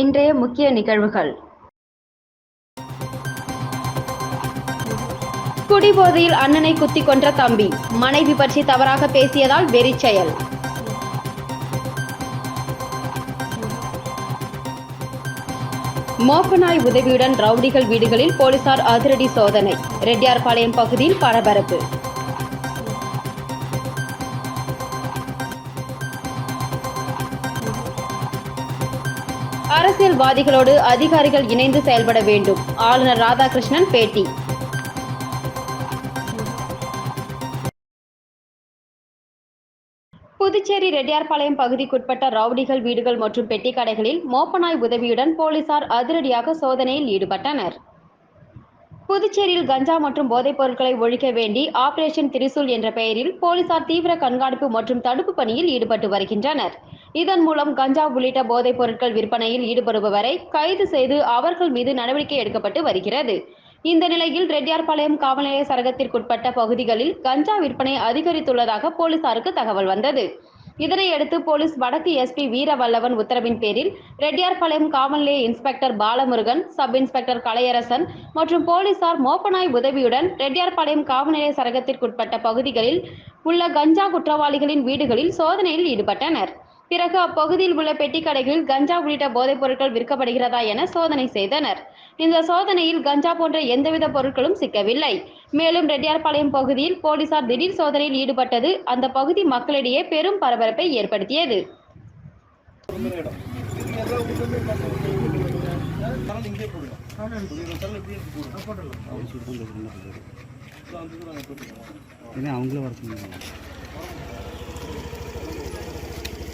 இன்றைய முக்கிய நிகழ்வுகள். குடிபோதையில் அண்ணனை குத்தி கொன்ற தம்பி. மனைவி பற்றி தவறாக பேசியதால் வெறி செயல். மோப்பநாய் உதவியுடன் ரவுடிகள் வீடுகளில் போலீசார் அதிரடி சோதனை. ரெட்டியார்பாளையம் பகுதியில் பரபரப்பு. அரசியல்வாதிகளோடு அதிகாரிகள் இணைந்து செயல்பட வேண்டும். ஆளுநர் ராதாகிருஷ்ணன் பேட்டி. புதுச்சேரி ரெட்டியார்பாளையம் பகுதிக்குட்பட்ட ரவுடிகள் வீடுகள் மற்றும் பெட்டி கடைகளில் மோப்பநாய் உதவியுடன் போலீசார் அதிரடியாக சோதனையில் ஈடுபட்டனர். புதுச்சேரியில் கஞ்சா மற்றும் போதைப் பொருட்களை ஒழிக்க வேண்டி ஆபரேஷன் திரிசூல் என்ற பெயரில் போலீசார் தீவிர கண்காணிப்பு மற்றும் தடுப்பு பணியில் ஈடுபட்டு வருகின்றனர். இதன் மூலம் கஞ்சா உள்ளிட்ட போதைப் பொருட்கள் விற்பனையில் ஈடுபடுபவரை கைது செய்து அவர்கள் மீது நடவடிக்கை எடுக்கப்பட்டு வருகிறது. இந்த நிலையில் ரெட்டியார்பாளையம் காவல் நிலைய சரகத்திற்குட்பட்ட பகுதிகளில் கஞ்சா விற்பனை அதிகரித்துள்ளதாக போலீசாருக்கு தகவல் வந்தது. இதனையடுத்து போலீஸ் வடக்கு எஸ்பி வீரவல்லவன் உத்தரவின் பேரில் ரெட்டியார்பாளையம் காவல் நிலைய inspector Balamurugan sub inspector Kalaiyarasan மற்றும் போலீசார் மோப்பநாய் உதவியுடன் ரெட்டியார்பாளையம் காவல் நிலைய சரகத்திற்குட்பட்ட பகுதிகளில் உள்ள கஞ்சா குற்றவாளிகளின் வீடுகளில் சோதனையில் ஈடுபட்டனர். பிறகு அப்பகுதியில் உள்ள பெட்டி கடைகளில் கஞ்சா உள்ளிட்ட போதைப் பொருட்கள் விற்கப்படுகிறதா என சோதனை செய்தனர். இந்த சோதனையில் கஞ்சா போன்ற எந்தவித பொருட்களும் சிக்கவில்லை. மேலும் ரெட்டியார்பாளையம் பகுதியில் போலீசார் திடீர் சோதனையில் ஈடுபட்டது அந்த பகுதி மக்களிடையே பெரும் பரபரப்பை ஏற்படுத்தியது. அவங்களும் வர சொன்னாங்க.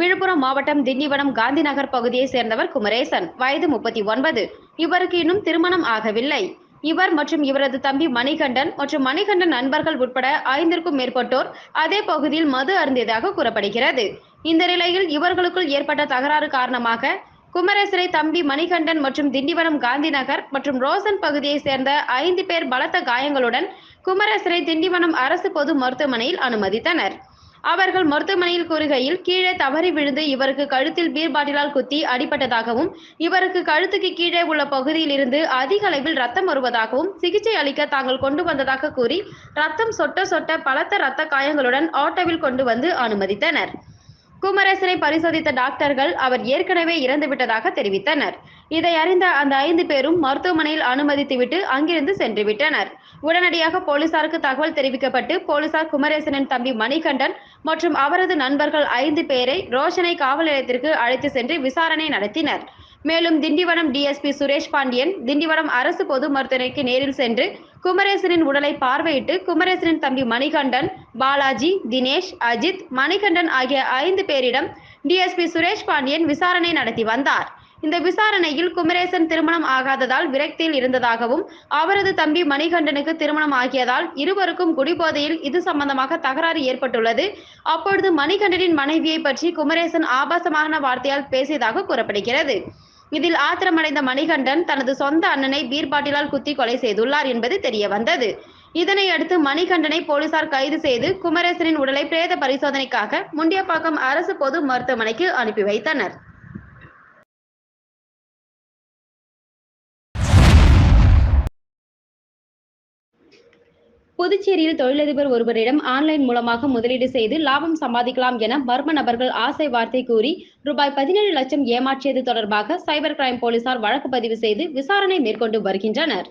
விழுப்புரம் மாவட்டம் திண்டிவனம் காந்தி நகர் பகுதியை சேர்ந்தவர் குமரேசன். வயது முப்பத்தி ஒன்பது. இவருக்கு இன்னும் திருமணம் ஆகவில்லை. இவர் மற்றும் இவரது தம்பி மணிகண்டன் மற்றும் மணிகண்டன் நண்பர்கள் உட்பட ஐந்திற்கும் மேற்பட்டோர் அதே பகுதியில் மது அருந்தியதாக கூறப்படுகிறது. இந்த நிலையில் இவர்களுக்குள் ஏற்பட்ட தகராறு காரணமாக குமரேசரை தம்பி மணிகண்டன் மற்றும் திண்டிவனம் காந்தி நகர் மற்றும் ரோசன் பகுதியை சேர்ந்த ஐந்து பேர் பலத்த காயங்களுடன் குமரேசரை திண்டிவனம் அரசு பொது மருத்துவமனையில் அனுமதித்தனர். அவர்கள் மருத்துவமனையில் கூறுகையில் கீழே தவறி விழுந்து இவருக்கு கழுத்தில் பீர் பாட்டிலால் குத்தி அடிபட்டதாகவும் இவருக்கு கழுத்துக்கு கீழே உள்ள பகுதியில் இருந்து அதிக அளவில் ரத்தம் வருவதாகவும் சிகிச்சை அளிக்க தாங்கள் கொண்டு வந்ததாக கூறி ரத்தம் சொட்ட சொட்ட பலத்த ரத்த காயங்களுடன் ஆட்டோவில் கொண்டு வந்து அனுமதித்தனர். குமரேசனை பரிசோதித்த டாக்டர்கள் அவர் ஏற்கனவே இறந்துவிட்டதாக தெரிவித்தனர். இதை அறிந்த அந்த ஐந்து பேரும் மருத்துவமனையில் அனுமதித்துவிட்டு அங்கிருந்து சென்று விட்டனர் உடனடியாக போலீசாருக்கு தகவல் தெரிவிக்கப்பட்டு போலீசார் குமரேசனின் தம்பி மணிகண்டன் மற்றும் அவரது நண்பர்கள் ஐந்து பேரை ரோஷனை காவல் நிலையத்திற்கு அழைத்து சென்று விசாரணை நடத்தினர். மேலும் திண்டிவனம் டிஎஸ்பி சுரேஷ் பாண்டியன் திண்டிவனம் அரசு பொது மருத்துவமனைக்கு நேரில் சென்று குமரேசனின் உடலை பார்வையிட்டு குமரேசனின் தம்பி மணிகண்டன் பாலாஜி தினேஷ் அஜித் மணிகண்டன் ஆகிய ஐந்து பேரிடம் டிஎஸ்பி சுரேஷ் பாண்டியன் விசாரணை நடத்தி வந்தார். இந்த விசாரணையில் குமரேசன் திருமணம் ஆகாததால் விரக்தியில் இருந்ததாகவும் அவரது தம்பி மணிகண்டனுக்கு திருமணம் ஆகியதால் இருவருக்கும் குடிபோதையில் இது சம்பந்தமாக தகராறு ஏற்பட்டுள்ளது. அப்பொழுது மணிகண்டனின் மனைவியை பற்றி குமரேசன் ஆபாசமான வார்த்தையால் பேசியதாக கூறப்படுகிறது. இதில் ஆத்திரமடைந்த மணிகண்டன் தனது சொந்த அண்ணனை பீர்பாட்டிலால் குத்தி கொலை செய்துள்ளார் என்பது தெரிய வந்தது இதனை அடுத்து மணிகண்டனை போலீசார் கைது செய்து குமரேசனின் உடலை பிரேத பரிசோதனைக்காக முண்டியப்பாக்கம் அரசு பொது மருத்துவமனைக்கு அனுப்பி வைத்தனர். புதுச்சேரியில் தொழிலதிபர் ஒருவரிடம் ஆன்லைன் மூலமாக முதலீடு செய்து லாபம் சம்பாதிக்கலாம் என மர்ம நபர்கள் ஆசை வார்த்தை கூறி ரூபாய் பதினேழு லட்சம் ஏமாற்றியது தொடர்பாக சைபர் கிரைம் போலீசார் வழக்கு பதிவு செய்து விசாரணை மேற்கொண்டு வருகின்றனர்.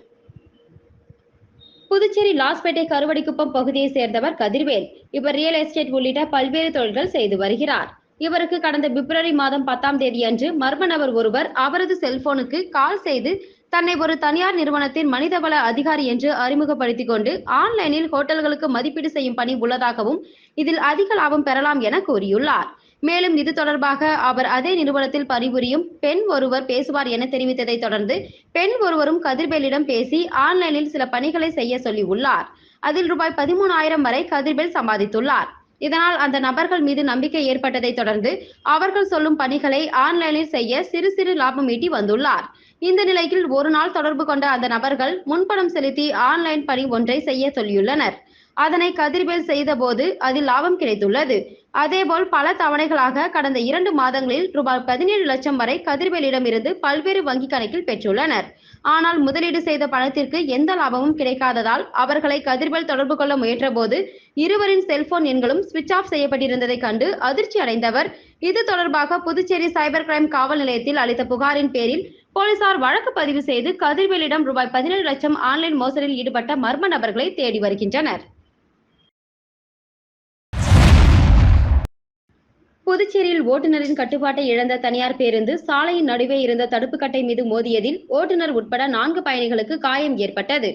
புதுச்சேரி லாஸ்பேட்டை கருவடிக்குப்பம் பகுதியை சேர்ந்தவர் கதிர்வேல். இவர் ரியல் எஸ்டேட் உள்ளிட்ட பல்வேறு தொழில்கள் செய்து வருகிறார். இவருக்கு கடந்த பிப்ரவரி மாதம் பத்தாம் தேதியன்று மர்ம நபர் ஒருவர் அவரது செல்போனுக்கு கால் செய்து தன்னை ஒரு தனியார் நிறுவனத்தின் மனிதவள அதிகாரி என்று அறிமுகப்படுத்திக் கொண்டு ஆன்லைனில் ஹோட்டல்களுக்கு மதிப்பீடு செய்யும் பணி உள்ளதாகவும் இதில் அதிக லாபம் பெறலாம் என கூறியுள்ளார். மேலும் இது தொடர்பாக அவர் அதே நிறுவனத்தில் பணிபுரியும் பெண் ஒருவர் பேசுவார் என தெரிவித்ததை தொடர்ந்து பெண் ஒருவரும் கதிர்வேலிடம் பேசி ஆன்லைனில் சில பணிகளை செய்ய சொல்லி உள்ளார் அதில் ரூபாய் பதிமூணாயிரம் வரை கதிர்வேல் சம்பாதித்துள்ளார். இதனால் அந்த நபர்கள் மீது நம்பிக்கை ஏற்பட்டதை தொடர்ந்து அவர்கள் சொல்லும் பணிகளை ஆன்லைனில் செய்ய சிறு சிறு லாபம் ஈட்டி வந்துள்ளார். இந்த நிலையில் ஒரு நாள் தொடர்பு கொண்ட அந்த நபர்கள் முன்பணம் செலுத்தி ஆன்லைன் பணி ஒன்றை செய்ய சொல்லியுள்ளனர். அதனை கதிர்வேல் செய்தபோது அதில் லாபம் கிடைத்துள்ளது. அதேபோல் பல தவணைகளாக கடந்த இரண்டு மாதங்களில் ரூபாய் பதினேழு லட்சம் வரை கதிர்வேலிடமிருந்து பல்வேறு வங்கி கணக்கில் பெற்றுள்ளனர். ஆனால் முதலீடு செய்த பணத்திற்கு எந்த லாபமும் கிடைக்காததால் அவர்களை கதிர்வேல் தொடர்பு கொள்ள முயன்றபோது இருவரின் செல்போன் எண்களும் சுவிட்ச் ஆஃப் செய்யப்பட்டிருந்ததை கண்டு அதிர்ச்சி அடைந்தவர் இது தொடர்பாக புதுச்சேரி சைபர் கிரைம் காவல் நிலையத்தில் அளித்த புகாரின் பேரில் போலீசார் வழக்கு பதிவு செய்து கதிர்வேலிடம் ரூபாய் பதினேழு லட்சம் ஆன்லைன் மோசடியில் ஈடுபட்ட மர்ம நபர்களை தேடி வருகின்றனர். புதுச்சேரியில் ஓட்டுநரின் கட்டுப்பாட்டை இழந்த தனியார் பேருந்து சாலையின் நடுவே இருந்த தடுப்புக்கட்டை மீது மோதியதில் ஓட்டுநர் உட்பட நான்கு பயணிகளுக்கு காயம் ஏற்பட்டது.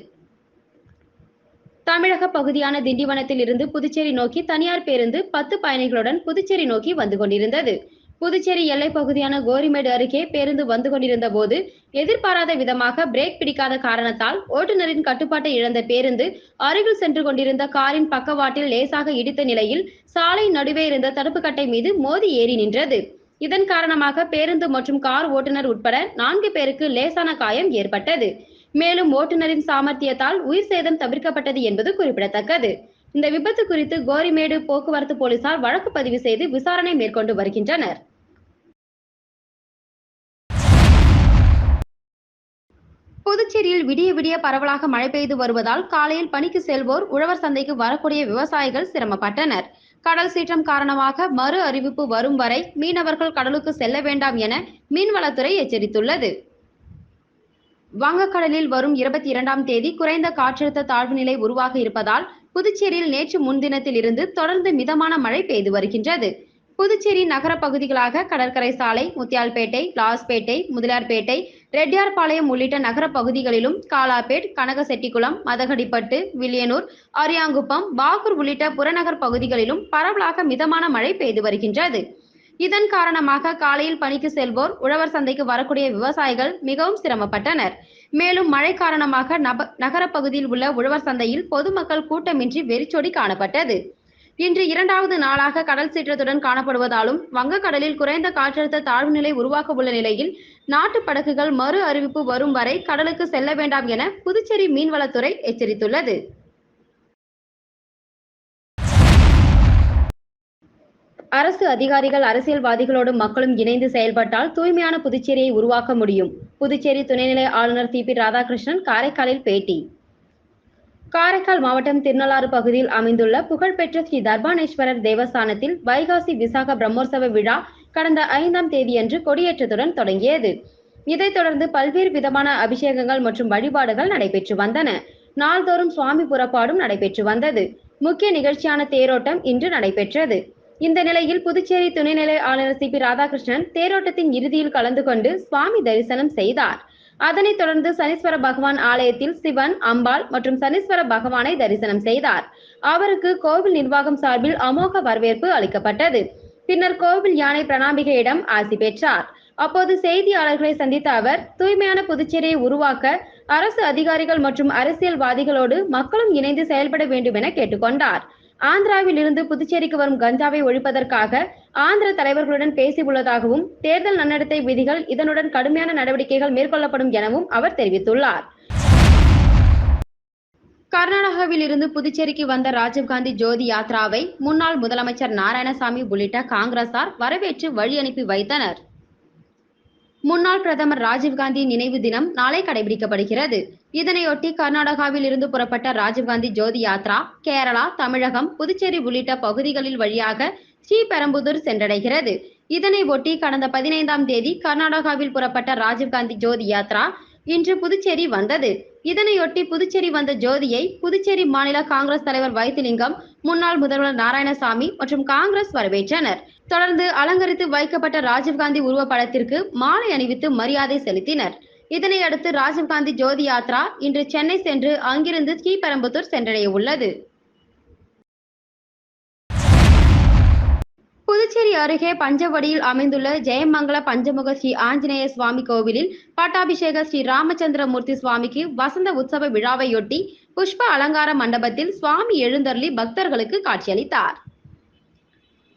தமிழக பகுதியான திண்டிவனத்தில் இருந்து புதுச்சேரி நோக்கி தனியார் பேருந்து பத்து பயணிகளுடன் புதுச்சேரி நோக்கி வந்து கொண்டிருந்தது. புதுச்சேரி எல்லைப் பகுதியான கோரிமேடு அருகே பேருந்து வந்து கொண்டிருந்த போது எதிர்பாராத விதமாக பிரேக் பிடிக்காத காரணத்தால் ஓட்டுநரின் கட்டுப்பாட்டை இழந்த பேருந்து அருகில் சென்று கொண்டிருந்த காரின் பக்கவாட்டில் லேசாக இடித்த நிலையில் சாலை நடுவே இருந்த தடுப்புக்கட்டை மீது மோதி ஏறி நின்றது. இதன் காரணமாக பேருந்து மற்றும் கார் ஓட்டுநர் உட்பட நான்கு பேருக்கு லேசான காயம் ஏற்பட்டது. மேலும் ஓட்டுநரின் சாமர்த்தியத்தால் உயிர் சேதம் தவிர்க்கப்பட்டது என்பது குறிப்பிடத்தக்கது. இந்த விபத்து குறித்து கோரிமேடு போக்குவரத்து போலீசார் வழக்கு பதிவு செய்து விசாரணை மேற்கொண்டு வருகின்றனர். புதுச்சேரியில் விடிய விடிய பரவலாக மழை பெய்து வருவதால் காலையில் பணிக்கு செல்வோர் உழவர் சந்தைக்கு வரக்கூடிய விவசாயிகள் சிரமப்பட்டனர். கடல் சீற்றம் காரணமாக மறு அறிவிப்பு வரும் வரை மீனவர்கள் கடலுக்கு செல்ல வேண்டாம் என மீன்வளத்துறை எச்சரித்துள்ளது. வங்கக்கடலில் வரும் இருபத்தி இரண்டாம் தேதி குறைந்த காற்றழுத்த தாழ்வு நிலை உருவாக இருப்பதால் புதுச்சேரியில் நேற்று முன்தினத்தில் இருந்து தொடர்ந்து மிதமான மழை பெய்து வருகின்றது. புதுச்சேரி நகர பகுதிகளாக கடற்கரை சாலை முத்தியால்பேட்டை லாஸ்பேட்டை முதலியார்பேட்டை ரெட்டியார்பாளையம் உள்ளிட்ட நகர பகுதிகளிலும் காலாப்பேட் கனகசெட்டிக்குளம் மதகடிப்பட்டு வில்லியனூர் அரியாங்குப்பம் பாகூர் உள்ளிட்ட புறநகர் பகுதிகளிலும் பரவலாக மிதமான மழை பெய்து வருகின்றது. இதன் காரணமாக காலையில் பணிக்கு செல்வோர் உழவர் சந்தைக்கு வரக்கூடிய விவசாயிகள் மிகவும் சிரமப்பட்டனர். மேலும் மழை காரணமாக நப நகர பகுதியில் உள்ள உழவர் சந்தையில் பொதுமக்கள் கூட்டமின்றி வெறிச்சொடி காணப்பட்டது. இன்று இரண்டாவது நாளாக கடல் சீற்றத்துடன் காணப்படுவதாலும் வங்கக்கடலில் குறைந்த காற்றழுத்த தாழ்வு நிலை உருவாக உள்ள நிலையில் நாட்டு படகுகள் மறு அறிவிப்பு வரும் வரை கடலுக்கு செல்ல வேண்டாம் என புதுச்சேரி மீன்வளத்துறை எச்சரித்துள்ளது. அரசு அதிகாரிகள் அரசியல்வாதிகளோடு மக்களும் இணைந்து செயல்பட்டால் தூய்மையான புதுச்சேரியை உருவாக்க முடியும். புதுச்சேரி துணைநிலை ஆளுநர் டி பி ராதாகிருஷ்ணன் காரைக்காலில் பேட்டி காரைக்கால் மாவட்டம் திருநள்ளாறு பகுதியில் அமைந்துள்ள புகழ்பெற்ற ஸ்ரீ தர்பானேஸ்வரர் தேவஸ்தானத்தில் வைகாசி விசாக பிரம்மோற்சவ விழா கடந்த ஐந்தாம் தேதியன்று கொடியேற்றத்துடன் தொடங்கியது. இதைத் தொடர்ந்து பல்வேறு விதமான அபிஷேகங்கள் மற்றும் வழிபாடுகள் நடைபெற்று வந்தன. நாள்தோறும் சுவாமி புறப்பாடும் நடைபெற்று வந்தது. முக்கிய நிகழ்ச்சியான தேரோட்டம் இன்று நடைபெற்றது. இந்த நிலையில் புதுச்சேரி துணைநிலை ஆளுநர் சி பி ராதாகிருஷ்ணன் தேரோட்டத்தின் இறுதியில் கலந்து கொண்டு சுவாமி தரிசனம் செய்தார். அதனைத் தொடர்ந்து சனீஸ்வர பகவான் ஆலயத்தில் சிவன் அம்பாள் மற்றும் சனீஸ்வர பகவானை தரிசனம் செய்தார். அவருக்கு கோவில் நிர்வாகம் சார்பில் அமோக வரவேற்பு அளிக்கப்பட்டது. பின்னர் கோவில் யானை பிரணாம்பிகையிடம் ஆசி பெற்றார். அப்போது செய்தியாளர்களை சந்தித்த அவர் தூய்மையான புதுச்சேரியை உருவாக்க அரசு அதிகாரிகள் மற்றும் அரசியல்வாதிகளோடு மக்களும் இணைந்து செயல்பட வேண்டும் என கேட்டுக்கொண்டார். ஆந்திராவில் இருந்து புதுச்சேரிக்கு வரும் கஞ்சாவை ஒழிப்பதற்காக ஆந்திர தலைவர்களுடன் பேசியுள்ளதாகவும் தேர்தல் நன்னடத்தை விதிகள் இதனுடன் கடுமையான நடவடிக்கைகள் மேற்கொள்ளப்படும் எனவும் அவர் தெரிவித்துள்ளார். கர்நாடகாவில் இருந்து புதுச்சேரிக்கு வந்த ராஜீவ்காந்தி ஜோதி யாத்ராவை முன்னாள் முதலமைச்சர் நாராயணசாமி உள்ளிட்ட காங்கிரசார் வரவேற்று வழி அனுப்பி வைத்தனர். முன்னாள் பிரதமர் ராஜீவ்காந்தி நினைவு தினம் நாளை கடைபிடிக்கப்படுகிறது. இதனையொட்டி கர்நாடகாவில் இருந்து புறப்பட்ட ராஜீவ்காந்தி ஜோதி யாத்ரா கேரளா தமிழகம் புதுச்சேரி உள்ளிட்ட பகுதிகளில் வழியாக ஸ்ரீபெரும்புதூர் சென்றடைகிறது. இதனை ஒட்டி கடந்த பதினைந்தாம் தேதி கர்நாடகாவில் புறப்பட்ட ராஜீவ்காந்தி ஜோதி யாத்ரா இன்று புதுச்சேரி வந்தது. இதனையொட்டி புதுச்சேரி வந்த ஜோதியை புதுச்சேரி மாநில காங்கிரஸ் தலைவர் வைத்திலிங்கம் முன்னாள் முதல்வர் நாராயணசாமி மற்றும் காங்கிரஸ் வரவேற்றனர். தொடர்ந்து அலங்கரித்து வைக்கப்பட்ட ராஜீவ்காந்தி உருவப்படத்திற்கு மாலை அணிவித்து மரியாதை செலுத்தினர். இதனையடுத்து ராஜீவ்காந்தி ஜோதி யாத்ரா இன்று சென்னை சென்று அங்கிருந்து ஸ்ரீபெரம்புத்தூர் சென்றடைய உள்ளது. புதுச்சேரி அருகே பஞ்சவடியில் அமைந்துள்ள ஜெயமங்கல பஞ்சமுக ஸ்ரீ ஆஞ்சநேய சுவாமி கோவிலில் பட்டாபிஷேக ஸ்ரீ ராமச்சந்திரமூர்த்தி சுவாமிக்கு வசந்த உற்சவ விழாவையொட்டி புஷ்ப அலங்கார மண்டபத்தில் சுவாமி எழுந்தருளி பக்தர்களுக்கு காட்சியளித்தார்.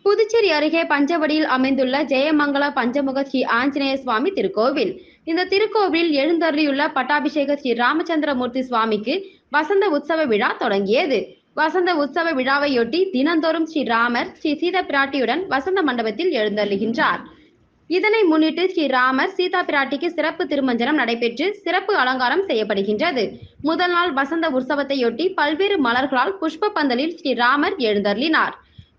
புதுச்சேரி அருகே பஞ்சவடியில் அமைந்துள்ள ஜெயமங்கல பஞ்சமுக ஸ்ரீ ஆஞ்சநேய சுவாமி திருக்கோவில். இந்த திருக்கோவிலில் எழுந்தருளியுள்ள பட்டாபிஷேக ஸ்ரீ ராமச்சந்திரமூர்த்தி சுவாமிக்கு வசந்த உற்சவ விழா தொடங்கியது. வசந்த உற்சவ விழாவையொட்டி தினந்தோறும் ஸ்ரீ ராமர் ஸ்ரீ சீதா பிராட்டியுடன் வசந்த மண்டபத்தில் எழுந்தருளுகின்றார் இதனை முன்னிட்டு ஸ்ரீ ராமர் சீதா பிராட்டிக்கு சிறப்பு திருமஞ்சனம் நடைபெற்று சிறப்பு அலங்காரம் செய்யப்படுகின்றது. முதல் நாள் வசந்த உற்சவத்தையொட்டி பல்வேறு மலர்களால் புஷ்ப பந்தலில் ஸ்ரீ ராமர் எழுந்தருளினார்.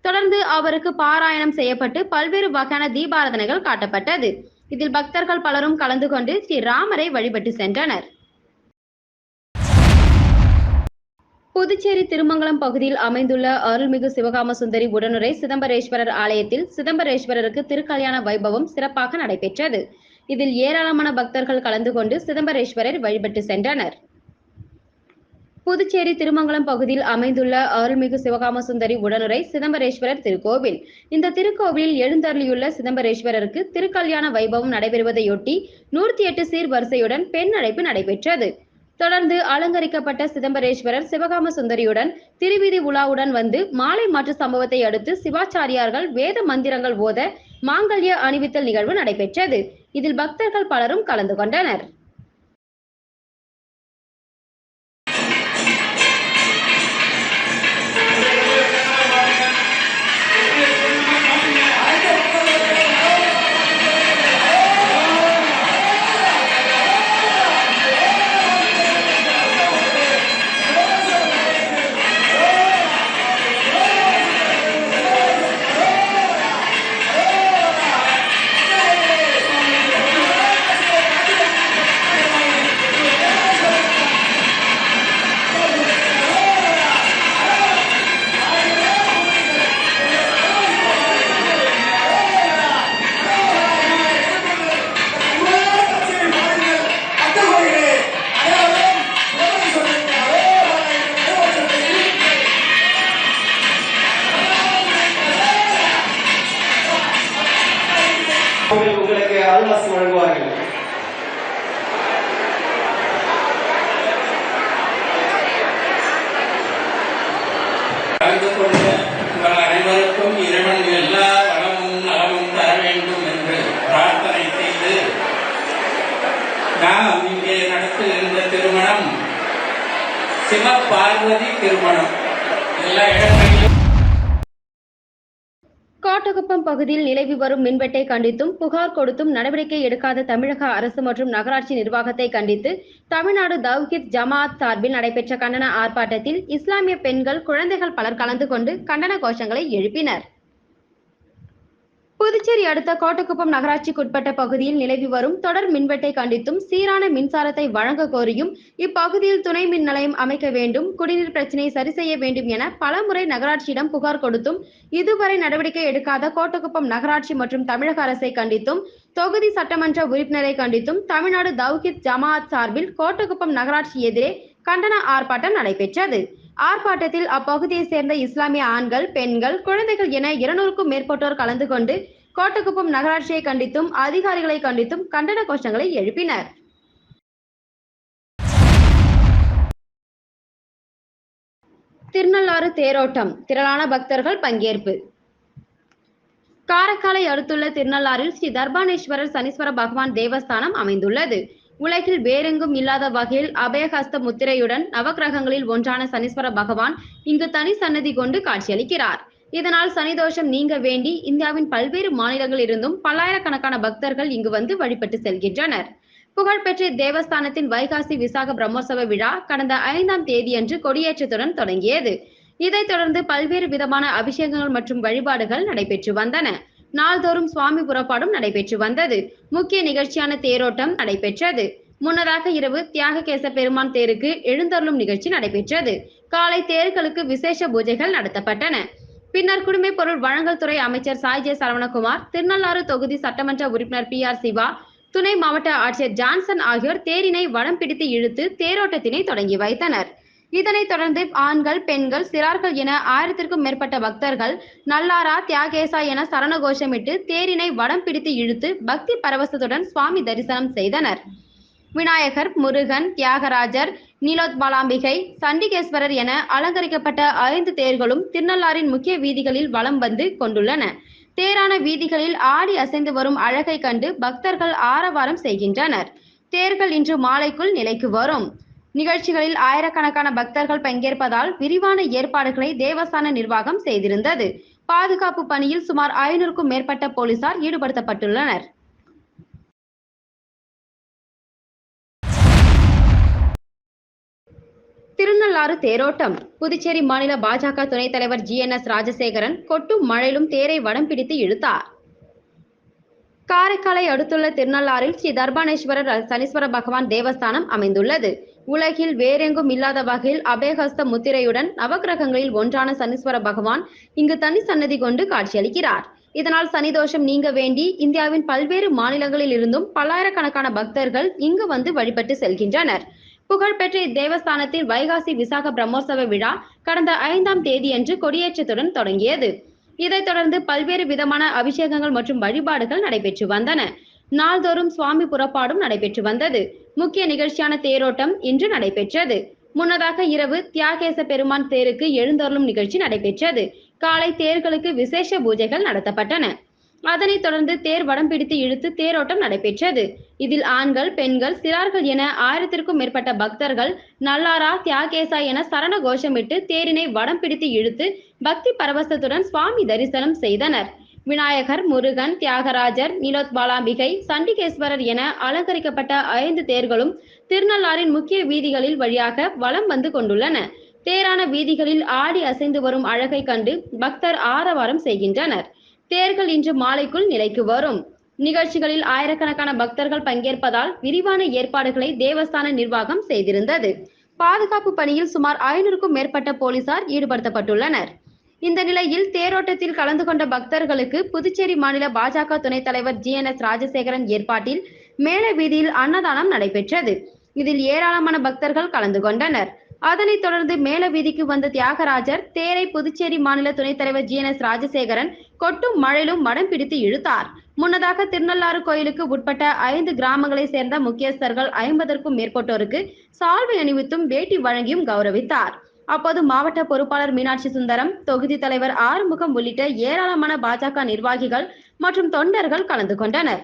தொடர்ந்து அவருக்கு பாராயணம் செய்யப்பட்டு பல்வேறு வகையான தீபாராதனைகள் காட்டப்பட்டது. இதில் பக்தர்கள் பலரும் கலந்து கொண்டு ஸ்ரீ ராமரை வழிபட்டு சென்றனர். புதுச்சேரி திருமங்கலம் பகுதியில் அமைந்துள்ள அருள்மிகு சிவகாம சுந்தரி உடனுரை சிதம்பரேஸ்வரர் ஆலயத்தில் சிதம்பரேஸ்வரருக்கு திருக்கல்யாண வைபவம் சிறப்பாக நடைபெற்றது. இதில் ஏராளமான பக்தர்கள் கலந்து கொண்டு சிதம்பரேஸ்வரர் வழிபட்டு சென்றனர். புதுச்சேரி திருமங்கலம் பகுதியில் அமைந்துள்ள அருள்மிகு சிவகாம சுந்தரி உடனுரை சிதம்பரேஸ்வரர் திருக்கோவில். இந்த திருக்கோவிலில் எழுந்தருளியுள்ள சிதம்பரேஸ்வரருக்கு திருக்கல்யாண வைபவம் நடைபெறுவதையொட்டி நூற்றி எட்டு சீர் வரிசையுடன் பெண் அழைப்பு நடைபெற்றது. தொடர்ந்து அலங்கரிக்கப்பட்ட சிதம்பரேஸ்வரர் சிவகாம சுந்தரியுடன் திருவிதி உலாவுடன் வந்து மாலை மாற்று சம்பவத்தை அடுத்து சிவாச்சாரியார்கள் வேத மந்திரங்கள் ஓத மாங்கல்ய அணிவித்தல் நிகழ்வு நடைபெற்றது. இதில் பக்தர்கள் பலரும் கலந்து கொண்டனர். சிவபார்வதி திருமணம். எல்லா இடங்களிலும். காட்டகுப்பம் பகுதியில் நிலவி வரும் மின்வெட்டை கண்டித்தும் புகார் கொடுத்தும் நடவடிக்கை எடுக்காத தமிழக அரசு மற்றும் நகராட்சி நிர்வாகத்தை கண்டித்து தமிழ்நாடு தவ்ஹீத் ஜமாஅத் சார்பில் நடைபெற்ற கண்டன ஆர்ப்பாட்டத்தில் இஸ்லாமிய பெண்கள் குழந்தைகள் பலர் கலந்து கொண்டு கண்டன கோஷங்களை எழுப்பினர். புதுச்சேரி அடுத்த கோட்டக்குப்பம் நகராட்சிக்குட்பட்ட பகுதியில் நிலவி வரும் தொடர் மின்வெட்டை கண்டித்தும் சீரான மின்சாரத்தை வழங்க கோரியும் இப்பகுதியில் துணை மின் நிலையம் அமைக்க வேண்டும் குடிநீர் பிரச்சினை சரி செய்ய வேண்டும் என பலமுறை நகராட்சியிடம் புகார் கொடுத்தும் இதுவரை நடவடிக்கை எடுக்காத கோட்டக்குப்பம் நகராட்சி மற்றும் தமிழக அரசை கண்டித்தும் தொகுதி சட்டமன்ற உறுப்பினரை கண்டித்தும் தமிழ்நாடு தவ்ஹித் ஜமாஅத் சார்பில் கோட்டக்குப்பம் நகராட்சி எதிரே கண்டன ஆர்ப்பாட்டம் நடைபெற்றது. ஆர்ப்பாட்டத்தில் அப்பகுதியைச் சேர்ந்த இஸ்லாமிய ஆண்கள் பெண்கள் குழந்தைகள் என இருநூறுக்கும் மேற்பட்டோர் கலந்து கொண்டு கோட்டக்குப்பம் நகராட்சியை கண்டித்தும் அதிகாரிகளை கண்டித்தும் கண்டன கோஷங்களை எழுப்பினர். திருநள்ளாறு தேரோட்டம் திரளான பக்தர்கள் பங்கேற்பு. காரைக்காலை அடுத்துள்ள திருநள்ளாறில் ஸ்ரீ தர்பானேஸ்வரர் சனீஸ்வர பகவான் தேவஸ்தானம் அமைந்துள்ளது. உலகில் வேறெங்கும் இல்லாத வகையில் அபயஹஸ்த முத்திரையுடன் நவக்கிரகங்களில் ஒன்றான சனீஸ்வர பகவான் இங்கு தனி சன்னதி கொண்டு காட்சியளிக்கிறார். இதனால் சனிதோஷம் நீங்க வேண்டி இந்தியாவின் பல்வேறு மாநிலங்களில் இருந்தும் பல்லாயிரக்கணக்கான பக்தர்கள் இங்கு வந்து வழிபட்டு செல்கின்றனர். புகழ்பெற்ற தேவஸ்தானத்தின் வைகாசி விசாக பிரம்மோற்சவ விழா கடந்த ஐந்தாம் தேதியன்று கொடியேற்றத்துடன் தொடங்கியது. இதைத் தொடர்ந்து பல்வேறு விதமான அபிஷேகங்கள் மற்றும் வழிபாடுகள் நடைபெற்று வந்தன. நாள்தோறும் சுவாமி புறப்பாடும் நடைபெற்று வந்தது. முக்கிய நிகழ்ச்சியான தேரோட்டம் நடைபெற்றது. முன்னதாக இரவு தியாககேச பெருமான் தேருக்கு எழுந்தருளும் நிகழ்ச்சி நடைபெற்றது. காலை தேர்களுக்கு விசேஷ பூஜைகள் நடத்தப்பட்டன. பின்னர் குடிமை பொருள் வழங்கல் துறை அமைச்சர் சாய் ஜே சரவணகுமார் திருநள்ளாறு தொகுதி சட்டமன்ற உறுப்பினர் பி ஆர் சிவா துணை மாவட்ட ஆட்சியர் ஜான்சன் ஆகியோர் தேரினை வடம் பிடித்து இழுத்து தேரோட்டத்தினை தொடங்கி வைத்தனர். இதனைத் தொடர்ந்து ஆண்கள் பெண்கள் சிறார்கள் என ஆயிரத்திற்கும் மேற்பட்ட பக்தர்கள் நல்லாரா தியாகேசா என சரணகோஷமிட்டு தேரினை வடம் பிடித்து இழுத்து பக்தி பரவசத்துடன் சுவாமி தரிசனம் செய்தனர். விநாயகர் முருகன் தியாகராஜர் நீலோத்பாலாம்பிகை சண்டிகேஸ்வரர் என அலங்கரிக்கப்பட்ட ஐந்து தேர்களும் திருநள்ளாரின் முக்கிய வீதிகளில் வலம் வந்து கொண்டுள்ளன. தேரான வீதிகளில் ஆடி அசைந்து வரும் அழகை கண்டு பக்தர்கள் ஆரவாரம் செய்கின்றனர். தேர்கள் இன்று மாலைக்குள் நிலைக்கு வரும். நிகழ்ச்சிகளில் ஆயிரக்கணக்கான பக்தர்கள் பங்கேற்பதால் விரிவான ஏற்பாடுகளை தேவஸ்தான நிர்வாகம் செய்திருந்தது. பாதுகாப்பு பணியில் சுமார் ஐநூறுக்கும் மேற்பட்ட போலீசார் ஈடுபடுத்தப்பட்டுள்ளனர். திருநள்ளாறு தேரோட்டம். புதுச்சேரி மாநில பாஜக துணைத் தலைவர் ஜி. என். எஸ். ராஜசேகரன் கொட்டும் மழையிலும் தேரை வடம் பிடித்து இழுத்தார். காரைக்காலை அடுத்துள்ள திருநள்ளாறில் ஸ்ரீ தர்பானேஸ்வரர் சனீஸ்வர பகவான் தேவஸ்தானம் அமைந்துள்ளது. உலகில் வேறெங்கும் இல்லாத வகையில் அபேகஸ்த முத்திரையுடன் நவக்கிரகங்களில் ஒன்றான சனீஸ்வர பகவான் இங்கு தனி சன்னதி கொண்டு காட்சியளிக்கிறார். இதனால் சனி தோஷம் நீங்க வேண்டி இந்தியாவின் பல்வேறு மாநிலங்களில் இருந்தும் பல்லாயிரக்கணக்கான பக்தர்கள் இங்கு வந்து வழிபட்டு செல்கின்றனர். புகழ்பெற்ற இத்தேவஸ்தானத்தில் வைகாசி விசாக பிரம்மோற்சவ விழா கடந்த ஐந்தாம் தேதியன்று கொடியேற்றத்துடன் தொடங்கியது. இதைத் தொடர்ந்து பல்வேறு விதமான அபிஷேகங்கள் மற்றும் வழிபாடுகள் நடைபெற்று வந்தன. நாள்தோறும் சுவாமி புறப்பாடும் நடைபெற்று வந்தது. முக்கிய நிகழ்ச்சியான தேரோட்டம் இன்று நடைபெற்றது. முன்னதாக இரவு தியாகேச பெருமான் தேருக்கு எழுந்தருளும் நிகழ்ச்சி நடைபெற்றது. காலை தேர்களுக்கு விசேஷ பூஜைகள் நடத்தப்பட்டன. அதனைத் தொடர்ந்து தேர் வடம் பிடித்து இழுத்து தேரோட்டம் நடைபெற்றது. இதில் ஆண்கள் பெண்கள் சிறார்கள் என ஆயிரத்திற்கும் மேற்பட்ட பக்தர்கள் நல்லாரா தியாகேசா என சரண கோஷமிட்டு தேரினை வடம் பிடித்து இழுத்து பக்தி பரவசத்துடன் சுவாமி தரிசனம் செய்தனர். விநாயகர் முருகன் தியாகராஜர் நீலோத்பாலாம்பிகை சண்டிகேஸ்வரர் என அலங்கரிக்கப்பட்ட ஐந்து தேர்களும் திருநள்ளாரின் முக்கிய வீதிகளில் வழியாக வலம் வந்து கொண்டுள்ளன. தேரான வீதிகளில் ஆடி அசைந்து வரும் அழகை கண்டு பக்தர் ஆரவாரம் செய்கின்றனர். தேர்கள் இன்று மாலைக்குள் நிலைக்கு வரும். நிகழ்ச்சிகளில் ஆயிரக்கணக்கான பக்தர்கள் பங்கேற்பதால் விரிவான ஏற்பாடுகளை தேவஸ்தான நிர்வாகம் செய்திருந்தது. பாதுகாப்பு பணியில் சுமார் ஐநூறுக்கும் மேற்பட்ட போலீசார் ஈடுபடுத்தப்பட்டுள்ளனர். இந்த நிலையில் தேரோட்டத்தில் கலந்து கொண்ட பக்தர்களுக்கு புதுச்சேரி மாநில பாஜக துணைத் தலைவர் ஜி என் எஸ் ராஜசேகரன் ஏற்பாட்டில் மேல வீதியில் அன்னதானம் நடைபெற்றது. இதில் ஏராளமான பக்தர்கள் கலந்து கொண்டனர். அதனைத் தொடர்ந்து மேல வீதிக்கு வந்த தியாகராஜர் தேரை புதுச்சேரி மாநில துணைத் தலைவர் ஜி என் எஸ் ராஜசேகரன் கொட்டும் மழையிலும் மடம் பிடித்து இழுத்தார். முன்னதாக திருநள்ளாறு கோயிலுக்கு உட்பட்ட ஐந்து கிராமங்களை சேர்ந்த முக்கியஸ்தர்கள் ஐம்பதற்கும் மேற்பட்டோருக்கு சால்வை அணிவித்தும் வேட்டி வழங்கியும் கௌரவித்தார். அப்போது மாவட்ட பொறுப்பாளர் மீனாட்சி சுந்தரம் தொகுதி தலைவர் ஆறுமுகம் உள்ளிட்ட ஏராளமான பாஜக நிர்வாகிகள் மற்றும் தொண்டர்கள் கலந்து கொண்டனர்.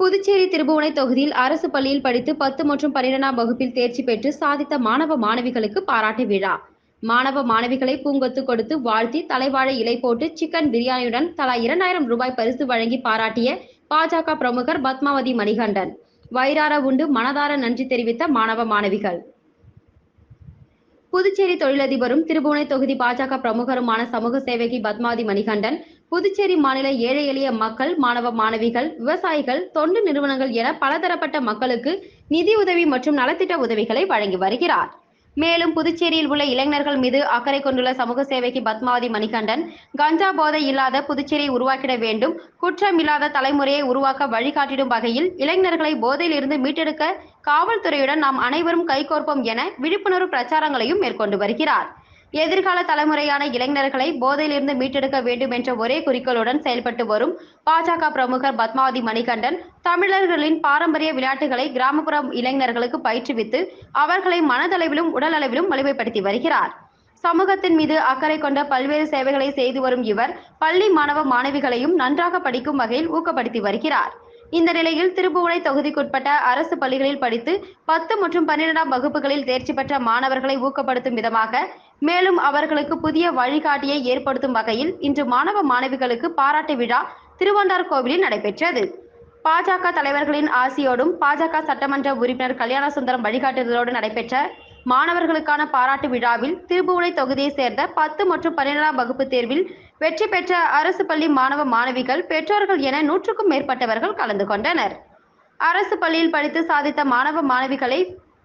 புதுச்சேரி திருபுவனை தொகுதியில் அரசு பள்ளியில் படித்து பத்து மற்றும் பன்னிரெண்டாம் வகுப்பில் தேர்ச்சி பெற்று சாதித்த மாணவ மாணவிகளுக்கு பாராட்டு விழா. மாணவ மாணவிகளை பூங்கொத்து கொடுத்து வாழ்த்தி தலைவாழை இலை போட்டு சிக்கன் பிரியாணியுடன் தலா இரண்டாயிரம் ரூபாய் பரிசு வழங்கி பாராட்டிய பாஜக பிரமுகர் பத்மாவதி மணிகண்டன். வயிறார உண்டு மனதார நன்றி தெரிவித்த மாணவ மாணவிகள். புதுச்சேரி தொழிலதிபரும் திருபுவனை தொகுதி பாஜக பிரமுகருமான சமூக சேவகி பத்மாவதி மணிகண்டன் புதுச்சேரி மாநில ஏழை எளிய மக்கள் மாணவ மாணவிகள் விவசாயிகள் தொண்டு நிறுவனங்கள் என பலதரப்பட்ட மக்களுக்கு நிதி உதவி மற்றும் நலத்திட்ட உதவிகளை வழங்கி வருகிறார். மேலும் புதுச்சேரியில் உள்ள இளைஞர்கள் மீது அக்கறை கொண்டுள்ள சமூக சேவைக்கு பத்மாவதி மணிகண்டன் கஞ்சா போதை இல்லாத புதுச்சேரியை உருவாக்கிட வேண்டும் குற்றம் இல்லாத தலைமுறையை உருவாக்க வழிகாட்டிடும் வகையில் இளைஞர்களை போதையிலிருந்து மீட்டெடுக்க காவல்துறையுடன் நாம் அனைவரும் கைகோர்ப்போம் என விழிப்புணர்வு பிரச்சாரங்களையும் மேற்கொண்டு வருகிறார். எதிர்கால தலைமுறையான இளைஞர்களை போதையிலிருந்து மீட்டெடுக்க வேண்டும் என்ற ஒரே குறிக்கோளுடன் செயல்பட்டு வரும் பாஜக பிரமுகர் பத்மாவதி மணிகண்டன் தமிழர்களின் பாரம்பரிய விளையாட்டுகளை கிராமப்புற இளைஞர்களுக்கு பயிற்றுவித்து அவர்களை மனதளவிலும் உடல் அளவிலும் வலிமைப்படுத்தி வருகிறார். சமூகத்தின் மீது அக்கறை கொண்ட பல்வேறு சேவைகளை செய்து வரும் இவர் பள்ளி மாணவ மாணவிகளையும் நன்றாக படிக்கும் வகையில் ஊக்கப்படுத்தி வருகிறார். இந்த நிலையில் திருப்புவனை தொகுதிக்குட்பட்ட அரசு பள்ளிகளில் படித்து பத்து மற்றும் பன்னிரெண்டாம் வகுப்புகளில் தேர்ச்சி பெற்ற மாணவர்களை ஊக்கப்படுத்தும் விதமாக மேலும் அவர்களுக்கு புதிய வழிகாட்டியை ஏற்படுத்தும் வகையில் இன்று மாணவ மாணவிகளுக்கு பாராட்டு விழா திருவண்டார் கோவிலில் நடைபெற்றது. பாஜக தலைவர்களின் ஆசியோடும் பாஜக சட்டமன்ற உறுப்பினர் கல்யாண சுந்தரம் வழிகாட்டுதலோடு நடைபெற்ற மாணவர்களுக்கான பாராட்டு விழாவில் திருபுவனை தொகுதியைச் சேர்ந்த பத்து மற்றும் பன்னிரெண்டாம் வகுப்பு தேர்வில் வெற்றி பெற்ற அரசு பள்ளி மாணவ மாணவிகள் பெற்றோர்கள் என நூற்றுக்கும் மேற்பட்டவர்கள் கலந்து கொண்டனர். அரசு பள்ளியில் படித்து சாதித்த மாணவ மாணவிகளை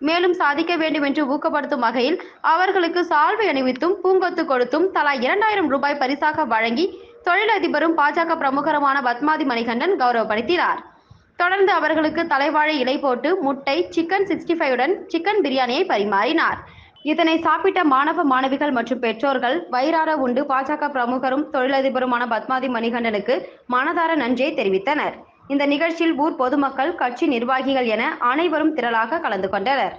மேலும் சாதிக்க வேண்டும் என்று ஊக்கப்படுத்தும் வகையில் அவர்களுக்கு சால்வை அணிவித்தும் பூங்கொத்து கொடுத்தும் தலா இரண்டாயிரம் ரூபாய் பரிசாக வழங்கி தொழிலதிபரும் பாஜக பிரமுகருமான பத்மாதி மணிகண்டன் கௌரவப்படுத்தினார். தொடர்ந்து அவர்களுக்கு தலைவாழை இலை போட்டு முட்டை சிக்கன் சிக்ஸ்டி ஃபைவுடன் சிக்கன் பிரியாணியை பரிமாறினார். இதனை சாப்பிட்ட மாணவ மாணவிகள் மற்றும் பெற்றோர்கள் வயிறார உண்டு பாஜக பிரமுகரும் தொழிலதிபருமான பத்மாதி மணிகண்டனுக்கு மனதார நன்றியை தெரிவித்தனர். இந்த நிகழ்ச்சியில் ஊர் பொதுமக்கள் கட்சி நிர்வாகிகள் என அனைவரும் திரளாக கலந்து கொண்டனர்.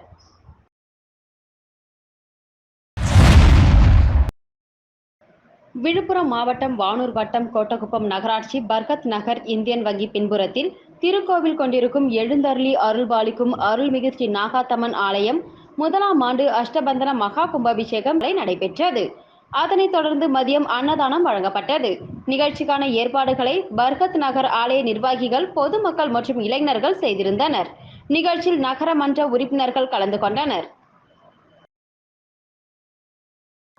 விழுப்புரம் மாவட்டம் வானூர் வட்டம் கோட்டகுப்பம் நகராட்சி பர்கத் நகர் இந்தியன் வங்கி பின்புறத்தில் திருக்கோவில் கொண்டிருக்கும் எழுந்தருளி அருள்பாலிக்கும் அருள்மிகு ஸ்ரீ நாகாத்தம்மன் ஆலயம் முதலாம் ஆண்டு அஷ்டபந்தன மகா கும்பாபிஷேகம் நடைபெற்றது. அதனைத் தொடர்ந்து மதியம் அன்னதானம் வழங்கப்பட்டது. நிகழ்ச்சிக்கான ஏற்பாடுகளை பர்கத் நகர் ஆலய நிர்வாகிகள் பொதுமக்கள் மற்றும் இளைஞர்கள் செய்திருந்தனர். நிகழ்ச்சியில் நகரமன்ற உறுப்பினர்கள் கலந்து கொண்டனர்.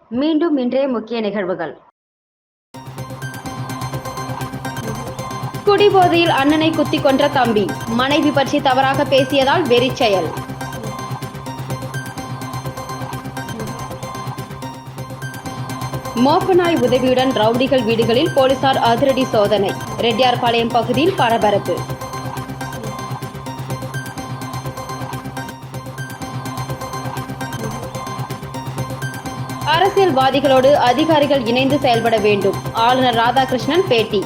மீண்டும் இன்றைய முக்கிய நிகழ்வுகள். குடிபோதையில் அண்ணனை குத்தி கொன்ற தம்பி. மனைவி பற்றி தவறாக பேசியதால் வெறிச்செயல். மோப்பநாய் உதவியுடன் ரவுடிகள் வீடுகளில் போலீசார் அதிரடி சோதனை. ரெட்டியார்பாளையம் பகுதியில் பரபரப்பு. அரசியல்வாதிகளோடு அதிகாரிகள் இணைந்து செயல்பட வேண்டும். ஆளுநர் ராதாகிருஷ்ணன் பேட்டி.